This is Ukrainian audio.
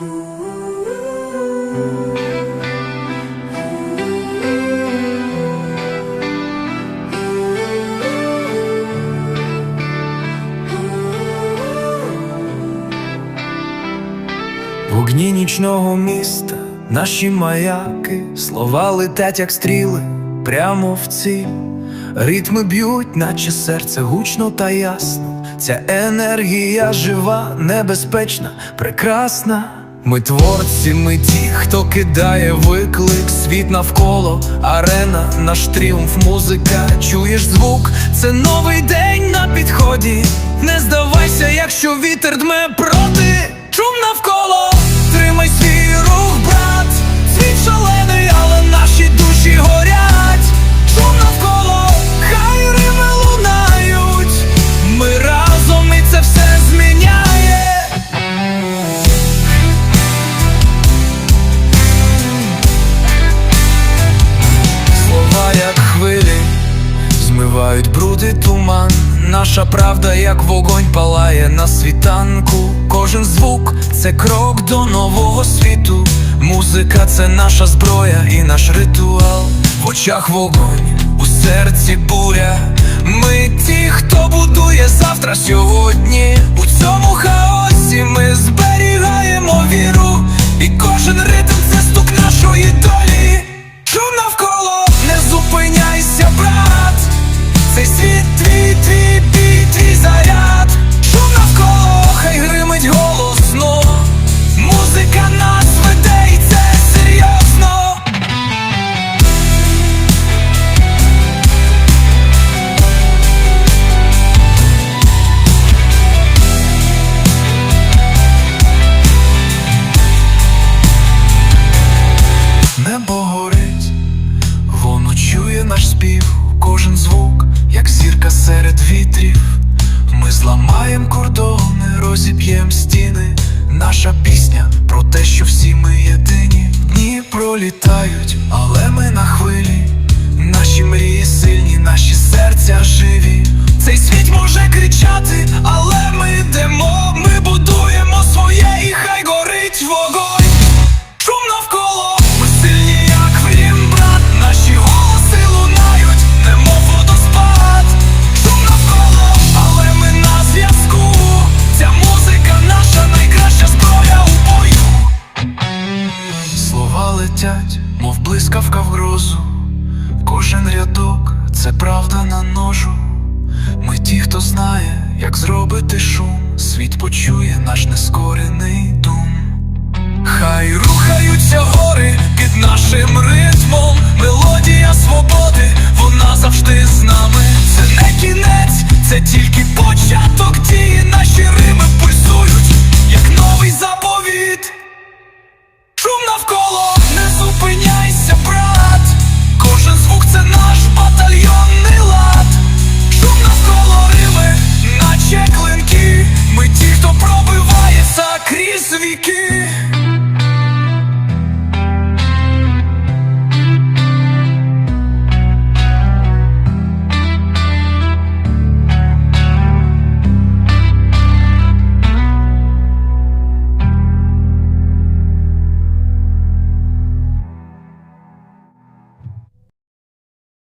Вогні нічного міста, наші маяки, слова летять, як стріли, прямо в ціль. Ритми б'ють, наче серце гучно та ясно. Ця енергія жива, небезпечна, прекрасна. Ми творці, ми ті, хто кидає виклик, світ навколо, арена, наш тріумф, музика. Чуєш звук, це новий день на підході. Не здавайся, якщо вітер дме проти. Шум навколо, тримай свій рух, брат. Світ шалений, але наші душі горять. Змивають бруди туман. Наша правда, як вогонь палає на світанку. Кожен звук це крок до нового світу. Музика це наша зброя і наш ритуал. В очах вогонь, у серці буря. Ми ті, хто будує завтра сьогодні. Небо горить, воно чує наш спів, кожен звук, як зірка серед вітрів. Ми зламаєм кордони, розіб'єм стіни. Наша пісня про те, що всі ми єдині. Дні пролітають, але ми на хвилі. Наші мрії сильні, наші серця живі. Цей світ летять, мов блискавка в грозу, кожен рядок це правда на ножу. Ми ті, хто знає, як зробити шум, світ почує наш нескорений дум. Хай рухаються гори під нашим ритмом, мелодія свободи, вона завжди з нами. Це не кінець, це тільки початок дії наші рими пульсують, як новий заповіт. Шум навколо.